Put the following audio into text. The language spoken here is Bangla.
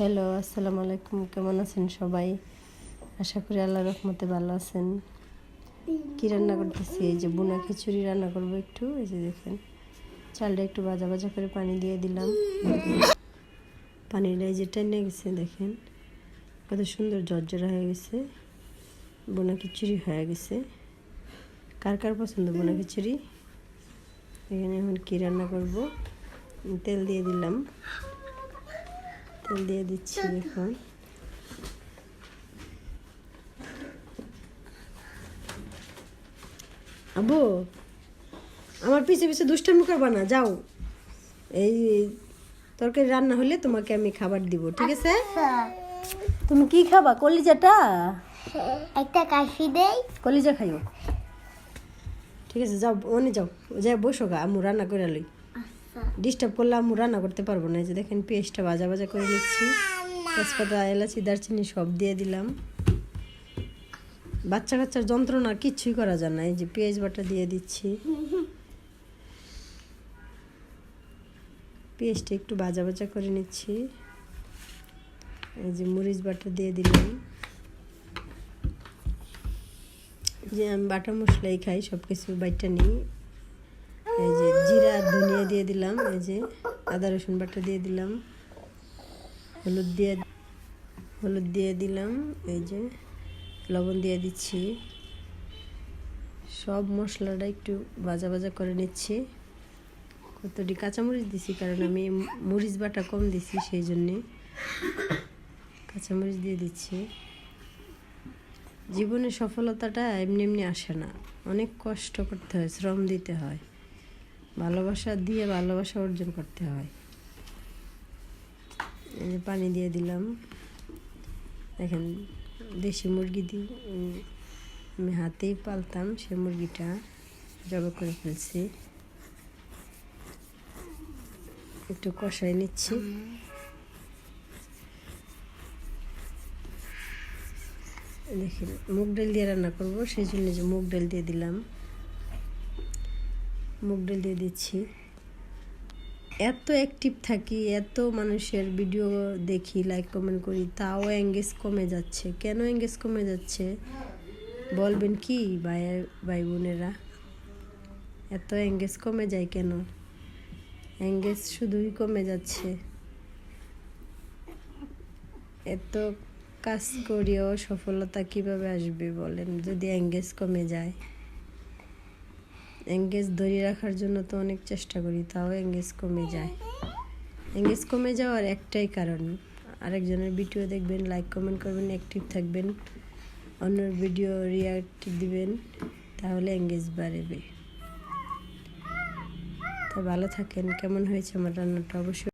হ্যালো আসসালামু আলাইকুম। কেমন আছেন সবাই? আশা করি আল্লাহ রহমতে ভালো আছেন। কি রান্না করতেছি? এই যে বুনা খিচুড়ি রান্না করব একটু। এই যে দেখেন, চালটা একটু ভাজা ভাজা করে পানি দিয়ে দিলাম। পানিটা এই যে টেনে গেছে, দেখেন। কত সুন্দর জর্জরা হয়ে গেছে। বোনা খিচুড়ি হয়ে গেছে। কার কার পছন্দ বোনা খিচুড়ি? এখানে এখন কী রান্না করব? তেল দিয়ে দিলাম। তেল দিয়ে দিচ্ছি এখন আবু আমার পিছে পিছে দুষ্টামি করবা না যাও। এই তরকারি রান্না হলে তোমাকে আমি খাবার দিব ঠিক আছে? তুমি কি খাবা কলিজাটা? একটা কাশি দেই। কলিজা খাইও। ঠিক আছে যাও অনে যাও। যাই বসো গা আমু রান্না করে লই। আচ্ছা ডিস্টার্ব করলে আমু রান্না করতে পারব না। এই যে দেখেন পেস্টটা ভাজা ভাজা করে নিচ্ছি। তেজপাতা, এলাচি, দারচিনি সব দিয়ে দিলাম। বাচ্চা কাচ্চার যন্ত্রণা কিচ্ছুই করা যায় না। এই যে পেঁয়াজ বাটা দিয়ে দিচ্ছি। পেঁয়াজটা একটু ভাজা ভাজা করে নিচ্ছি। এই যে মরিচ বাটা দিয়ে দিলাম। যে আমি বাটা মশলাই খাই সব কিছু বাইটা নিই। এই যে জিরা ধনিয়া দিয়ে দিলাম, এই যে আদা রসুন বাটা দিয়ে দিলাম, হলুদ দিয়ে হলুদ দিয়ে দিলাম, এই যে লবণ দিয়ে দিচ্ছি। সব মশলাটা একটু ভাজা ভাজা করে নিচ্ছি। কতটি কাঁচামরিচ দিছি, কারণ আমি মরিচ বাটা কম দিছি সেই জন্যে। কাঁচামরিচ দিয়ে দিচ্ছি। জীবনে সফলতাটা এমনি এমনি আসে না। অনেক কষ্ট করতে হয়, শ্রম দিতে হয়। ভালোবাসা দিয়ে ভালোবাসা অর্জন করতে হয়। এই যে পানি দিয়ে দিলাম। দেখেন, দেশি মুরগি দিয়ে আমি হাতেই পালতাম সে মুরগিটা, জবা করে ফেলছি। একটু কষাই নিচ্ছি। দেখেন, মুগ ডাল দিয়ে রান্না করব, সেই জন্য যে মুগ ডাল দিয়ে দিলাম। মুগ ডাল দিয়ে দিচ্ছি। এত অ্যাক্টিভ থাকি, এত মানুষের ভিডিও দেখি লাইক কমেন্ট করি, তাও এঙ্গেজ কমে যাচ্ছে। কেন এঙ্গেজ কমে যাচ্ছে? বলবেন কি ভাই ভাই বোনেরা? এত এঙ্গেজ কমে যায় কেন? এঙ্গেজ শুধুই কমে যাচ্ছে। এত কাজ করিও সফলতা কীভাবে আসবে বলেন? যদি এঙ্গেজ কমে যায়। এঙ্গেজ ধরে রাখার জন্য তো অনেক চেষ্টা করি, তাও এঙ্গেজ কমে যায়। এঙ্গেজ কমে যাওয়ার একটাই কারণ, আরেকজনের ভিডিও দেখবেন লাইক কমেন্ট করবেন অ্যাক্টিভ থাকবেন, অন্যের ভিডিও রিয়াক্ট দিবেন, তাহলে এঙ্গেজ বাড়বে। তো ভালো থাকেন, কেমন হয়েছে আমার রান্নাটা? অবশ্যই